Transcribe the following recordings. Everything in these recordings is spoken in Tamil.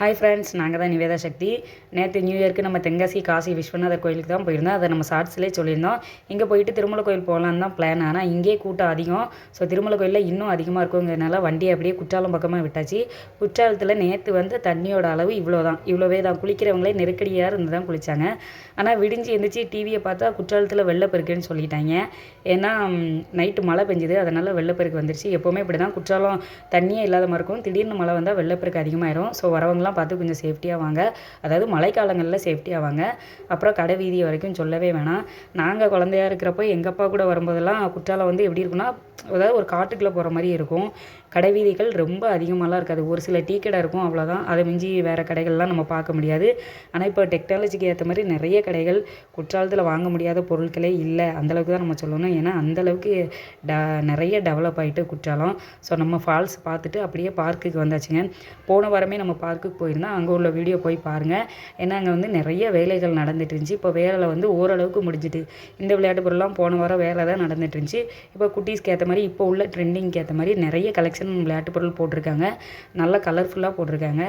ஹாய் ஃப்ரெண்ட்ஸ் நாங்கள் தான் நிவேதா சக்தி. நேற்று நியூ இயர்க்கு நம்ம தென்காசி காசி விஸ்வநாதர் கோயிலுக்கு தான் போயிருந்தோம். அதை நம்ம ஷார்ட்ஸ்லேயே சொல்லியிருந்தோம். இங்கே போயிட்டு திருமலை கோயில் போகலான்னு தான் பிளான் ஆனால் இங்கே கூட்டம் அதிகம். ஸோ திருமலை கோயிலில் இன்னும் அதிகமாக இருக்குங்கிறதுனால வண்டியை அப்படியே குற்றாலம் பக்கமாக விட்டாச்சு. குற்றாலத்தில் நேற்று வந்து தண்ணியோட அளவு இவ்வளோ தான் இவ்வளோவே தான். குளிக்கிறவங்களே நெருக்கடியாக இருந்து தான் குளித்தாங்க ஆனால் விடிஞ்சு எழுந்திரிச்சு டிவியை பார்த்தா குற்றாலத்தில் வெள்ளப்பெருக்குன்னு சொல்லிட்டாங்க. ஏன்னா நைட்டு மழை பெஞ்சுது. அதனால் வெள்ளப்பெருக்கு வந்துருச்சு. எப்போவுமே இப்படி தான் குற்றாலம் தண்ணியே இல்லாத மாதிரி இருக்கும். திடீர்னு மழை வந்தால் வெள்ளப்பெருக்கு அதிகமாயிரும். ஸோ வரவங்களாம் பார்த்து கொஞ்சம் சேஃப்டியாக வாங்க. அதாவது மழைக்காலங்களில் சேஃப்டியாக வாங்க. அப்புறம் கடை வீதி வரைக்கும் சொல்லவே வேணாம். நாங்கள் குழந்தையா இருக்கிறப்போ எங்கள் அப்பா கூட வரும்போதெல்லாம் குற்றாலம் வந்து எப்படி இருக்குன்னா அதாவது ஒரு காட்டுக்குள்ளே போகிற மாதிரி இருக்கும். கடை வீதிகள் ரொம்ப அதிகமாகலாம் இருக்காது. ஒரு சில டீ கடை இருக்கும் அவ்வளோதான் அதை மிஞ்சி வேறு கடைகள்லாம் நம்ம பார்க்க முடியாது. ஆனால் இப்போ டெக்னாலஜிக்கு ஏற்ற மாதிரி நிறைய கடைகள் குற்றாலத்தில் வாங்க முடியாத பொருட்களே இல்லை. அந்தளவுக்கு தான் நம்ம சொல்லணும். ஏன்னா அந்தளவுக்கு ட நிறைய டெவலப் ஆகிட்டு குற்றாலம். ஸோ நம்ம ஃபால்ஸ் பார்த்துட்டு அப்படியே பார்க்குக்கு வந்தாச்சுங்க. போன வாரமே நம்ம பார்க்குக்கு போயிருந்தோம் அங்கே உள்ள வீடியோ போய் பாருங்கள் ஏன்னா அங்கே வந்து நிறைய வேலைகள் நடந்துட்டு இருந்துச்சு. இப்போ வேலை வந்து ஓரளவுக்கு முடிஞ்சுட்டு இந்த விளையாட்டு பொருள்லாம் போன வாரம் வேலை தான் நடந்துட்டு இருந்துச்சு. இப்போ குட்டீஸ்க்கு ஏற்ற மாதிரி இப்போ உள்ள ட்ரெண்டிங்க்கு ஏற்ற மாதிரி நிறைய கலெக்ஷன் விளையாட்டு பொருள் போட்டிருக்காங்க. நல்லா கலர்ஃபுல்லாக போட்டிருக்காங்க.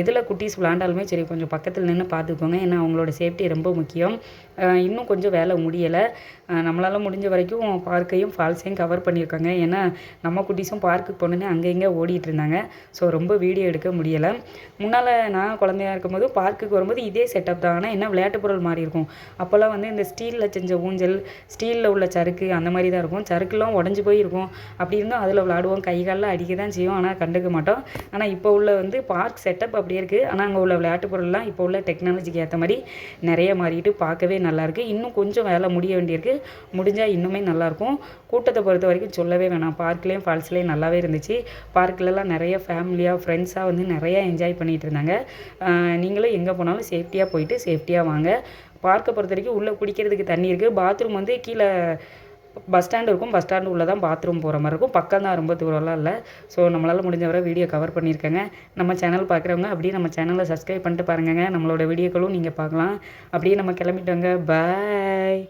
எதில் குட்டீஸ் விளாண்டாலுமே சரி கொஞ்சம் பக்கத்தில் நின்று பார்த்துக்கோங்க ஏன்னா அவங்களோட சேஃப்டி ரொம்ப முக்கியம். இன்னும் கொஞ்சம் வேலை முடியலை. நம்மளால் முடிஞ்ச வரைக்கும் பார்க்கையும் ஃபால்ஸையும் கவர் பண்ணியிருக்காங்க. ஏன்னா நம்ம குட்டீஸும் பார்க்குக்கு போனோன்னே அங்கே இங்கே ஓடிட்டு இருந்தாங்க. ஸோ ரொம்ப வீடியோ எடுக்க முடியலை. முன்னால் நான் குழந்தையா இருக்கும்போது பார்க்குக்கு வரும்போது இதே செட்டப் தான். ஆனால் என்ன விளையாட்டு பொருள் மாதிரி இருக்கும். அப்போல்லாம் வந்து இந்த ஸ்டீலில் செஞ்ச ஊஞ்சல் ஸ்டீலில் உள்ள சறுக்கு அந்த மாதிரி தான் இருக்கும். சறுக்குலாம் உடஞ்சி போய் இருக்கும் அப்படி இருந்தும் அதில் விளாடுவோம் கை காலில் அடிக்க தான் செய்வோம் ஆனால் கண்டுக்க மாட்டோம். ஆனால் இப்போ உள்ள வந்து பார்க் செட்டப் அப்படியே இருக்குது ஆனால் அங்கே உள்ள விளையாட்டு பொருள்லாம் இப்போ உள்ள டெக்னாலஜிக்கு ஏற்ற மாதிரி நிறைய மாறிட்டு பார்க்கவே நல்லாயிருக்கு இன்னும் கொஞ்சம் வேலை முடிய வேண்டியிருக்கு. முடிஞ்சால் இன்னுமே நல்லாயிருக்கும் கூட்டத்தை பொறுத்த வரைக்கும் சொல்லவே வேணாம். பார்க்லேயும் ஃபால்ஸ்லேயும் நல்லாவே இருந்துச்சு. பார்க்கிலலாம் நிறைய ஃபேமிலியாக ஃப்ரெண்ட்ஸாக வந்து நிறையா என்ஜாய் பண்ணி பண்ணிகிட்டு இருந்தாங்க நீங்களும் எங்கே போனாலும் சேஃப்டியாக போயிட்டு சேஃப்டியாக வாங்க. பார்க்கை பொறுத்த வரைக்கும் உள்ளே குடிக்கிறதுக்கு தண்ணி இருக்குது பாத்ரூம் வந்து கீழே பஸ் ஸ்டாண்டு இருக்கும். பஸ் ஸ்டாண்டு உள்ளே தான் பாத்ரூம் போகிற மாதிரி இருக்கும். பக்கம் தான் ரொம்ப தூரம்லாம் இல்லை. ஸோ நம்மளால் முடிஞ்ச வரை வீடியோ கவர் பண்ணியிருக்கேங்க நம்ம சேனல் பார்க்குறவங்க அப்படியே நம்ம சேனலை சப்ஸ்கிரைப் பண்ணிட்டு பாருங்கங்க. நம்மளோட வீடியோக்களும் நீங்கள் பார்க்கலாம். அப்படியே நம்ம கிளம்பிட்டோங்க. பாய்